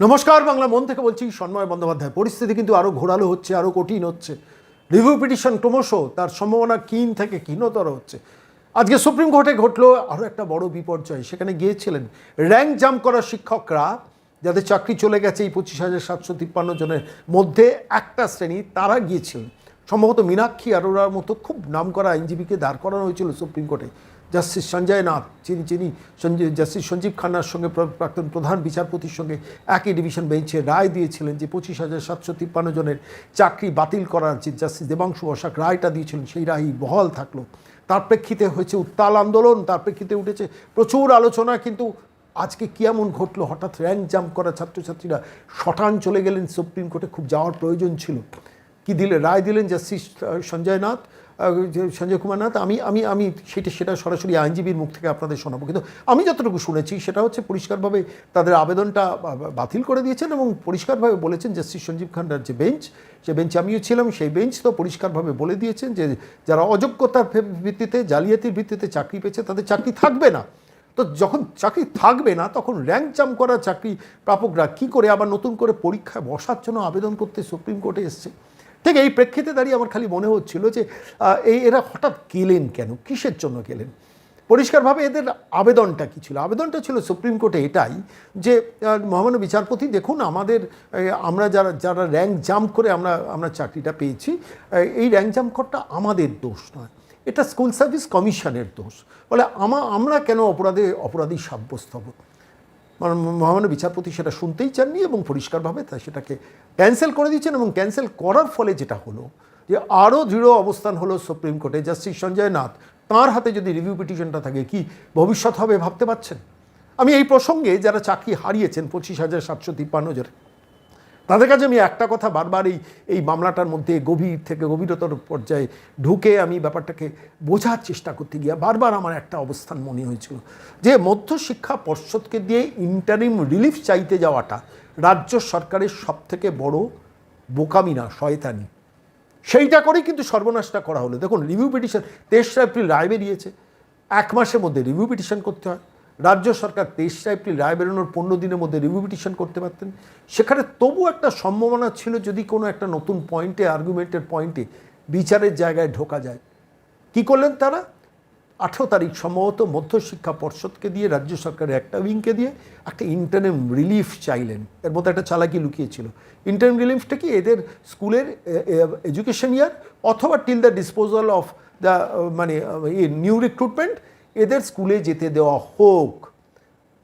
নমস্কার, বাংলা মন থেকে বলছি সন্ময় বন্দ্যোপাধ্যায়। পরিস্থিতি কিন্তু আরও ঘোরালো হচ্ছে আরও কঠিন হচ্ছে। রিভিউ পিটিশন ক্রমশ তার সম্ভাবনা কিন থেকে ক্ষীণতর হচ্ছে। আজকে সুপ্রিম কোর্টে ঘটলো আরও একটা বড় বিপর্যয়। সেখানে গিয়েছিলেন র্যাঙ্ক জাম্প করা শিক্ষকরা, যাদের চাকরি চলে গেছে এই পঁচিশ হাজার সাতশো তিপ্পান্ন জনের মধ্যে একটা শ্রেণি, তারা গিয়েছিলেন। সম্ভবত মীনাক্ষী আরোরার মতো খুব নামকরা আইনজীবীকে দাঁড় করানো হয়েছিল সুপ্রিম কোর্টে। জাস্টিস সঞ্জয় নাথ, যিনি যিনি জাস্টিস সঞ্জীব খান্নার সঙ্গে প্রাক্তন প্রধান বিচারপতির সঙ্গে একই ডিভিশন বেঞ্চে রায় দিয়েছিলেন যে পঁচিশ হাজার সাতশো তিপ্পান্ন জনের চাকরি বাতিল করার যে জাস্টিস দেবাংশু বসাক রায়টা দিয়েছিলেন, সেই রায়ই বহাল থাকল। তার প্রেক্ষিতে হয়েছে উত্তাল আন্দোলন, তার প্রেক্ষিতে উঠেছে প্রচুর আলোচনা, কিন্তু আজকে কি এমন ঘটলো? হঠাৎ র্যাঙ্ক জাম্প করা ছাত্রছাত্রীরা শটান চলে গেলেন, সুপ্রিম কোর্টে খুব যাওয়ার প্রয়োজন ছিল। কি দিলে, রায় দিলেন জাস্টিস সঞ্জয় নাথ? সঞ্জয় কুমার নাথ, আমি আমি আমি সেটা সেটা সরাসরি আইনজীবীর মুখ থেকে আপনাদের শোনাবো। কিন্তু আমি যতটুকু শুনেছি, সেটা হচ্ছে পরিষ্কারভাবে তাদের আবেদনটা বাতিল করে দিয়েছেন এবং পরিষ্কারভাবে বলেছেন জাস্টিস সঞ্জীব খান্ডার যে বেঞ্চ যে বেঞ্চে আমিও ছিলাম, সেই বেঞ্চ তো পরিষ্কারভাবে বলে দিয়েছেন যে, যারা অযোগ্যতার ভিত্তিতে, জালিয়াতির ভিত্তিতে চাকরি পেয়েছে, তাদের চাকরি থাকবে না। তো যখন চাকরি থাকবে না, তখন র্যাঙ্ক জাম্প করা চাকরি প্রাপকরা কি করে আবার নতুন করে পরীক্ষায় বসার জন্য আবেদন করতে সুপ্রিম কোর্টে এসছে? ঠিক, এই প্রেক্ষিতে দাঁড়িয়ে আমার খালি মনে হচ্ছিল যে এই এরা হঠাৎ গেলেন কেন? কিসের জন্য গেলেন? পরিষ্কারভাবে এদের আবেদনটা কী ছিল? আবেদনটা ছিল সুপ্রিম কোর্টে এটাই যে মহামান্য বিচারপতি, দেখুন আমাদের আমরা যারা যারা র্যাঙ্ক জাম্প করে আমরা আমরা চাকরিটা পেয়েছি এই র্যাঙ্ক জাম্প করাটা আমাদের দোষ নয়। এটা স্কুল সার্ভিস কমিশনের দোষ। বলে আমা, আমরা কেন অপরাধে, অপরাধী সাব্যস্ত হব? মহামান্য বিচারপতি সেটা শুনতেই চাননি এবং পরিষ্কারভাবে তা সেটাকে ক্যান্সেল করে দিয়েছেন এবং ক্যান্সেল করার ফলে যেটা হলো, যে আরও দৃঢ় অবস্থান হলো সুপ্রিম কোর্টে। জাস্টিস সঞ্জয় নাথ, তাঁর হাতে যদি রিভিউ পিটিশনটা থাকে, কি ভবিষ্যৎ হবে ভাবতে পারছেন? আমি এই প্রসঙ্গে যারা চাকরি হারিয়েছেন, পঁচিশ হাজার সাতশো তিপ্পান্ন জন তাদের কাছে আমি একটা কথা বারবার এই এই মামলাটার মধ্যে গভীর থেকে গভীরতর পর্যায়ে ঢুকে আমি ব্যাপারটাকে বোঝার চেষ্টা করতে গিয়ে বারবার আমার একটা অবস্থান মনে হয়েছিল যে মধ্যশিক্ষা পর্ষদকে দিয়ে ইন্টারিম রিলিফ চাইতে যাওয়াটা রাজ্য সরকারের সবথেকে বড় বোকামি না, শয়তানি। সেইটা করেই কিন্তু সর্বনাশটা করা হলো। দেখুন রিভিউ পিটিশন তেইশে এপ্রিল রায় বেরিয়েছে। এক মাসের মধ্যে রিভিউ পিটিশন করতে হয়। রাজ্য সরকার তেইশে এপ্রিল রায় বেরোনোর পনেরো দিনের মধ্যে রিভিউ পিটিশন করতে পারতেন। সেখানে তবু একটা সম্ভাবনা ছিল যদি কোনো একটা নতুন পয়েন্টে আর্গুমেন্টের পয়েন্টে বিচারের জায়গায় ঢোকা যায়। কি করলেন তারা? আঠেরো তারিখ সম্ভবত মধ্যশিক্ষা পর্ষদকে দিয়ে, রাজ্য সরকারের একটা উইংকে দিয়ে একটা ইন্টারনেম রিলিফ চাইলেন। এর মধ্যে একটা চালাকি লুকিয়েছিল। ইন্টারনেম রিলিফটা কি? এদের স্কুলের এডুকেশন ইয়ার অথবা till the disposal of the মানে নিউ রিক্রুটমেন্ট এদের স্কুলে যেতে দেওয়া হোক।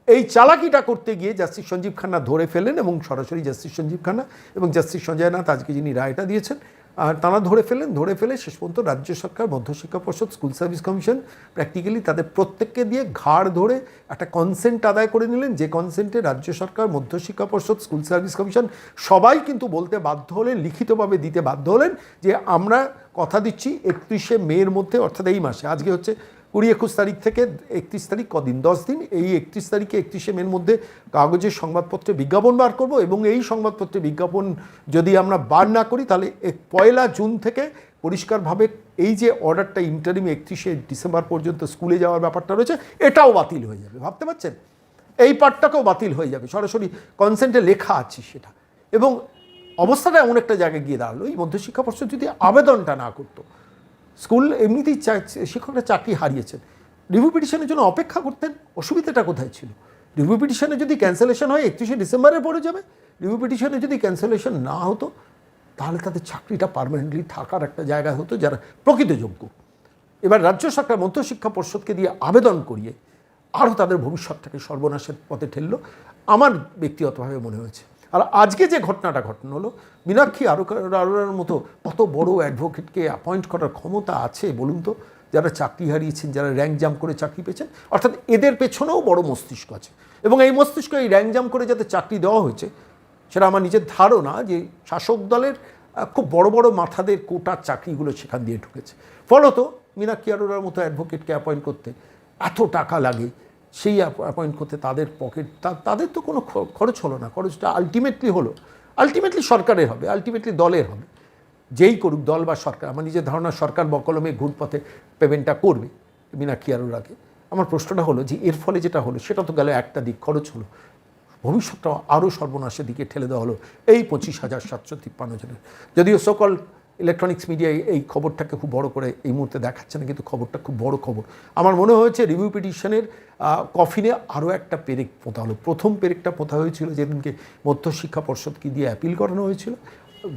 এই চালাকিটা করতে গিয়ে জাস্টিস সঞ্জীব খান্না ধরে ফেলেন এবং সরাসরি জাস্টিস সঞ্জীব খান্না এবং জাস্টিস সঞ্জয় নাথ আজকে যিনি রায়টা দিয়েছেন, আর তারা ধরে ফেলেন, ধরে ফেলে শেষ পর্যন্ত রাজ্য সরকার, মধ্যশিক্ষা পর্ষদ, স্কুল সার্ভিস কমিশন প্র্যাকটিক্যালি তাদের প্রত্যেককে দিয়ে ঘাড় ধরে একটা কনসেন্ট আদায় করে নিলেন। যে কনসেন্টে রাজ্য সরকার, মধ্যশিক্ষা পর্ষদ, স্কুল সার্ভিস কমিশন সবাই কিন্তু বলতে বাধ্য হলেন, লিখিতভাবে দিতে বাধ্য হলেন যে আমরা কথা দিচ্ছি একত্রিশে মের মধ্যে, অর্থাৎ এই মাসে, আজকে হচ্ছে কুড়ি একুশ তারিখ থেকে একত্রিশ তারিখ, কদিন? দশ দিন। এই একত্রিশ তারিখে একত্রিশে মের মধ্যে কাগজের সংবাদপত্রে বিজ্ঞাপন বার করব এবং এই সংবাদপত্রে বিজ্ঞাপন যদি আমরা বার না করি, তাহলে পয়লা জুন থেকে পরিষ্কারভাবে এই যে অর্ডারটা ইন্টারিম একত্রিশে ডিসেম্বর পর্যন্ত স্কুলে যাওয়ার ব্যাপারটা রয়েছে, এটাও বাতিল হয়ে যাবে। ভাবতে পারছেন? এই পার্টটাকেও বাতিল হয়ে যাবে। সরাসরি কনসেন্টে লেখা আছে সেটা। এবং অবস্থাটা এমন একটা জায়গায় গিয়ে দাঁড়াল। এই মধ্যশিক্ষা পর্ষদ যদি আবেদনটা না করতো স্কুল এমনিতেই শিক্ষকরা চাকরি হারিয়েছেন। রিভিউ পিটিশনের জন্য অপেক্ষা করতেন, অসুবিধাটা কোথায় ছিল? রিভিউ পিটিশনে যদি ক্যান্সেলেশন হয়, একত্রিশে ডিসেম্বরে পড়ে যাবে। রিভিউ পিটিশনে যদি ক্যান্সেলেশন না হতো, তাহলে তাদের চাকরিটা পার্মানেন্টলি থাকার একটা জায়গা হতো যারা প্রকৃত যোগ্য এবার রাজ্য সরকার মধ্যশিক্ষা পর্ষদকে দিয়ে আবেদন করিয়ে আরও তাদের ভবিষ্যৎটাকে সর্বনাশের পথে ঠেললো। আমার ব্যক্তিগতভাবে মনে হয়েছে। আর আজকে যে ঘটনাটা ঘটনা হলো মীনাক্ষী আরও আরোরার মতো কত বড় অ্যাডভোকেটকে অ্যাপয়েন্ট করার ক্ষমতা আছে বলুন তো? যারা চাকরি হারিয়েছেন, যারা র্যাঙ্ক জাম্প করে চাকরি পেয়েছেন, অর্থাৎ এদের পেছনেও বড় মস্তিষ্ক আছে। এবং এই মস্তিষ্ক এই র্যাঙ্ক জাম্প করে যাতে চাকরি দেওয়া হয়েছে, সেটা আমার নিজের ধারণা যে শাসক দলের খুব বড় বড় মাথাদের কোটার চাকরিগুলো সেখান দিয়ে ঢুকেছে। ফলত মীনাক্ষী আরোরার মতো অ্যাডভোকেটকে অ্যাপয়েন্ট করতে এত টাকা লাগে সেই অ্যাপয়েন্ট করতে তাদের পকেট তাদের তো কোনো খরচ হলো না। খরচটা আলটিমেটলি হলো। আলটিমেটলি সরকারের হবে আলটিমেটলি দলের হবে। যেই করুক, দল বা সরকার, আমার নিজের ধারণা, সরকার বকলমে ঘুরপথে পেমেন্টটা করবে মীনাক্ষী আরোরাকে আমার প্রশ্নটা হলো যে, এর ফলে যেটা হলো, সেটা তো গেল একটা দিক, খরচ হলো। ভবিষ্যৎটা আরও সর্বনাশের দিকে ঠেলে দেওয়া হলো। এই পঁচিশ হাজার সাতশো তিপ্পান্ন জনের। যদিও সকল ইলেকট্রনিক্স মিডিয়ায় এই খবরটাকে খুব বড় করে এই মুহূর্তে দেখাচ্ছে না, কিন্তু খবরটা খুব বড় খবর। আমার মনে হয়েছে রিভিউ পিটিশনের কফিনে আরও একটা পেরেক পোঁতা হলো। প্রথম পেরেকটা পোঁতা হয়েছিল যেদিনকে মধ্যশিক্ষা পর্ষদকে দিয়ে অ্যাপিল করানো হয়েছিল,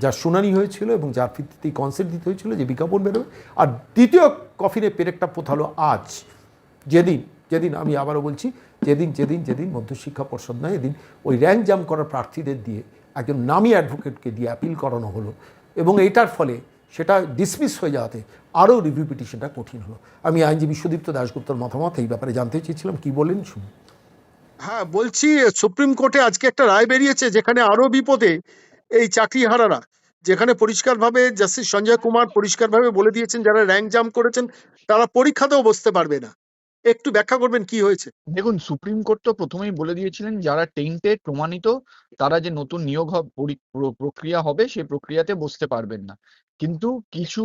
যার শুনানি হয়েছিল এবং যার ভিত্তিতেই কনসেন্ট দিতে হয়েছিল যে বিজ্ঞাপন বেরোবে। আর দ্বিতীয় কফিনে পেরেকটা পোথালো আজ, যেদিন যেদিন আমি আবারও বলছি, যেদিন যেদিন যেদিন মধ্যশিক্ষা পর্ষদ নয়, এদিন ওই র্যাঙ্ক জাম করা প্রার্থীদের দিয়ে একজন নামী অ্যাডভোকেটকে দিয়ে অ্যাপিল করানো হলো। এইটার ফলে সেটা ডিসমিস হয়ে যাওয়াতে আরও রিভিউ পিটিশনটা কঠিন হলো। আমি আইনজীবী সুদীপ্ত দাশগুপ্তর মতামত এই ব্যাপারে জানতে চেয়েছিলাম। কি বললেন? শুনুন। হ্যাঁ বলছি, সুপ্রিম কোর্টে আজকে একটা রায় বেরিয়েছে যেখানে আরও বিপদে এই চাকরিহারারা, যেখানে পরিষ্কারভাবে জাস্টিস সঞ্জয় কুমার পরিষ্কারভাবে বলে দিয়েছেন, যারা র্যাঙ্ক জাম্প করেছেন, তারা পরীক্ষাতেও বসতে পারবে না। একটু ব্যাখ্যা করবেন কি হয়েছে দেখুন, সুপ্রিম কোর্ট তো প্রথমেই বলে দিয়েছিলেন, যারা টেন্টেড প্রমাণিত, তারা যে নতুন নিয়োগ প্রক্রিয়া হবে সেই প্রক্রিয়াতে বসতে পারবেন না কিন্তু কিছু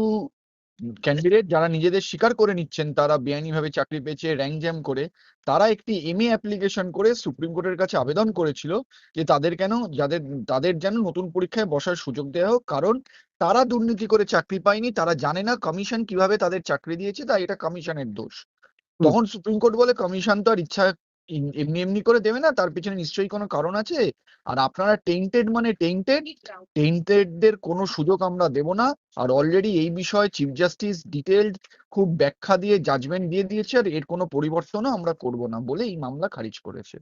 ক্যান্ডিডেট যারা নিজেদের স্বীকার করে নিচ্ছেন, তারা বেআইনিভাবে চাকরি পেয়েছে র্যাঙ্ক জ্যাম করে, তারা একটি এমএ অ্যাপ্লিকেশন করে সুপ্রিম কোর্টের কাছে আবেদন করেছিল যে তাদের কেন, যাদের, তাদের যেন নতুন পরীক্ষায় বসার সুযোগ দেওয়া হোক, কারণ তারা দুর্নীতি করে চাকরি পায়নি, তারা জানে না কমিশন কীভাবে তাদের চাকরি দিয়েছে, তাই এটা কমিশনের দোষ। তখন সুপ্রিম কোর্ট বলে কমিশন তো আর ইচ্ছা এমনি এমনি করে দেবে না তার পিছনে নিশ্চয়ই কোনো কারণ আছে। আর আপনারা টেন্টেড মানে টেন্টেড টেন্টেডদের কোনো সুযোগ আমরা দেব না। আর অলরেডি এই বিষয়ে চিফ জাস্টিস ডিটেলড খুব ব্যাখ্যা দিয়ে জাজমেন্ট দিয়ে দিয়েছে আর এর কোনো পরিবর্তনও আমরা করব না বলে এই মামলা খারিজ করেছে।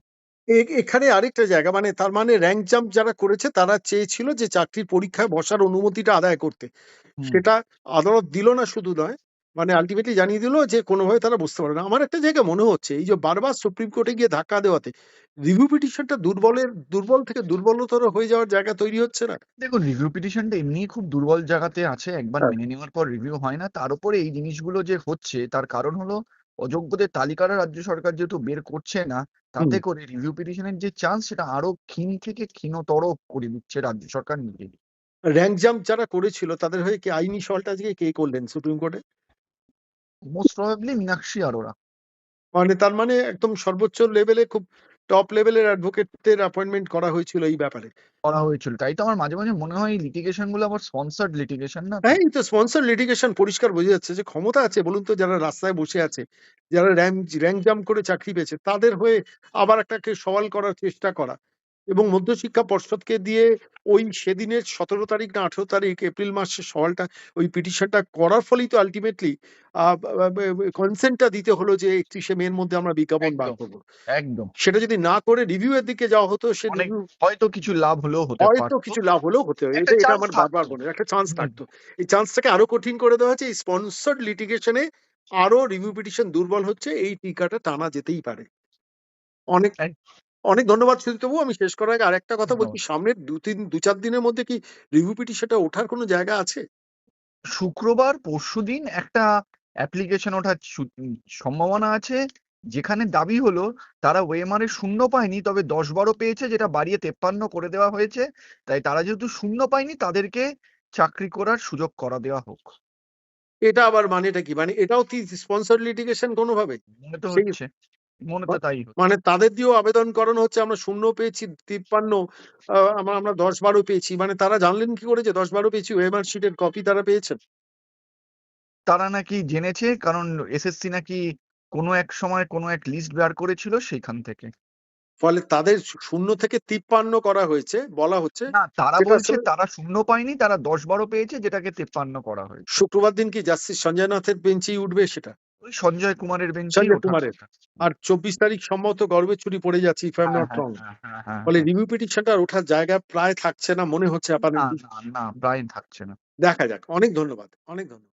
এখানে আরেকটা জায়গা মানে তার মানে র্যাঙ্ক জাম্প যারা করেছে তারা চেয়েছিল যে চাকরির পরীক্ষায় বসার অনুমতিটা আদায় করতে। সেটা আদালত দিল না শুধু নয় মানে আলটিমেটলি জানিয়ে দিল যে কোনোভাবে তারা বুঝতে পারে না। আমার একটা জায়গা মনে হচ্ছে এই যে বারবার সুপ্রিম কোর্টে গিয়ে ধাক্কা দেওয়াতে রিভিউ পিটিশনটা দুর্বলের দুর্বল থেকে দুর্বলতর হয়ে যাওয়ার জায়গা তৈরি হচ্ছে না? দেখুন রিভিউ পিটিশনটা এমনি খুব দুর্বল জায়গাতে আছে একবার হ্যাঁ। মেনে নেওয়ার পর রিভিউ হয় না। তার উপরে এই জিনিসগুলো যে হচ্ছে তার কারণ হলো অযোগ্যদের তালিকাটা রাজ্য সরকার যেহেতু বের করছে না তাতে করে রিভিউ পিটিশনের যে চান্স সেটা আরও ক্ষীণ থেকে ক্ষীণতর করে দিচ্ছে রাজ্য সরকার নিজেই। র্যাঙ্ক জাম্প যারা করেছিল তাদের হয়ে কি আইনি সলটা আজকে কে করলেন সুপ্রিম কোর্টে মোস্ট প্রবাবলি মীনাক্ষী আরোরা মানে তার মানে একদম সর্বোচ্চ লেভেলে খুব টপ লেভেলের অ্যাডভোকেটদের অ্যাপয়েন্টমেন্ট করা হয়েছিল এই ব্যাপারে। করা হয়েছিল। তাই তো আমার মাঝে মাঝে মনে হয় লিটিগেশনগুলো আবার স্পন্সার্ড লিটিগেশন না? হ্যাঁ তো স্পন্সর লিটিগেশন পরিষ্কার বোঝা যাচ্ছে যে ক্ষমতা আছে বলুন তো যারা রাস্তায় বসে আছে যারা র্যাঙ্ক র্যাঙ্ক জাম্প করে চাকরি পেয়েছে তাদের হয়ে আবার একটাকে সওয়াল করার চেষ্টা করা। এবং মধ্যশিক্ষা পর্ষদকে দিয়ে ওই সেদিনের সতেরো তারিখ না আঠেরো তারিখ এপ্রিল মাসের সওয়ালটা ওই পিটিশনটা করার ফলেই তো আলটিমেটলি কনসেন্টটা দিতে হলো যে একত্রিশে মের মধ্যে আমরা বিজ্ঞাপন বার করব। একদম। সেটা যদি না করে রিভিউ এর দিকে যাওয়া হতো সে হয়তো কিছু লাভ হলেও হতো হয়তো কিছু লাভ হলেও হতে হবে এটা এটা আমার বারবার মনে একটা চান্স থাকতো। এই চান্সটাকে আরও কঠিন করে দেওয়া হয়েছে এই স্পন্সর্ড লিটিগেশনে আরও রিভিউ পিটিশন দুর্বল হচ্ছে এই টিকাটা টানা যেতেই পারে। অনেক অনেক ধন্যবাদ সুদীপ্তবাবু আমি শেষ করার আগে আরেকটা কথা বলছি। সামনের দু তিন দু চার দিনের মধ্যে কি রিভিউ পিটিশনটা ওঠার কোনো জায়গা আছে? শুক্রবার পরশু দিন একটা অ্যাপ্লিকেশন ওঠার সম্ভাবনা আছে। যেখানে দাবি হলো তারা ওয়েমারে শূন্য পায়নি তবে দশ বারো পেয়েছে যেটা বাড়িয়ে তেপ্পান্ন করে দেওয়া হয়েছে। তাই তারা যেহেতু শূন্য পায়নি তাদেরকে চাকরি করার সুযোগ করা দেওয়া হোক। এটা আবার মানেটা কি? মানে এটাও কি স্পন্সর্ড লিটিগেশন কোনোভাবে? মনে হচ্ছে। মনে তো তাই মানে তাদের দিয়েও আবেদন করানো হচ্ছে আমরা শূন্য পেয়েছি তিপ্পান্ন আহ, আমরা আমরা দশ বারো পেয়েছি। মানে তারা জানলেন কি করে যে দশ বারো পেয়েছি? ওয়েমার শিটের কপি তারা পেয়েছেন। তারা নাকি জেনেছে কারণ এসএসসি নাকি কোনো এক সময় কোনো এক লিস্ট বের করেছিল সেইখান থেকে। ফলে তাদের শূন্য থেকে তিপ্পান্ন করা হয়েছে বলা হচ্ছে। না তারা বলছে তারা শূন্য পায়নি তারা দশ বারো পেয়েছে যেটাকে তেপ্পান্ন করা হয়েছে। শুক্রবার দিন কি জাস্টিস সঞ্জয় নাথের বেঞ্চেই উঠবে সেটা? ওই সঞ্জয় কুমারের বেঞ্চ সঞ্জয় কুমারের। আর চব্বিশ তারিখ সম্ভবত গর্বের ছুটি পড়ে যাচ্ছে if I am not wrong ফলে রিভিউ পিটিশনটা ওঠার জায়গা প্রায় থাকছে না মনে হচ্ছে না না প্রায় থাকছে না। দেখা যাক। অনেক ধন্যবাদ অনেক ধন্যবাদ।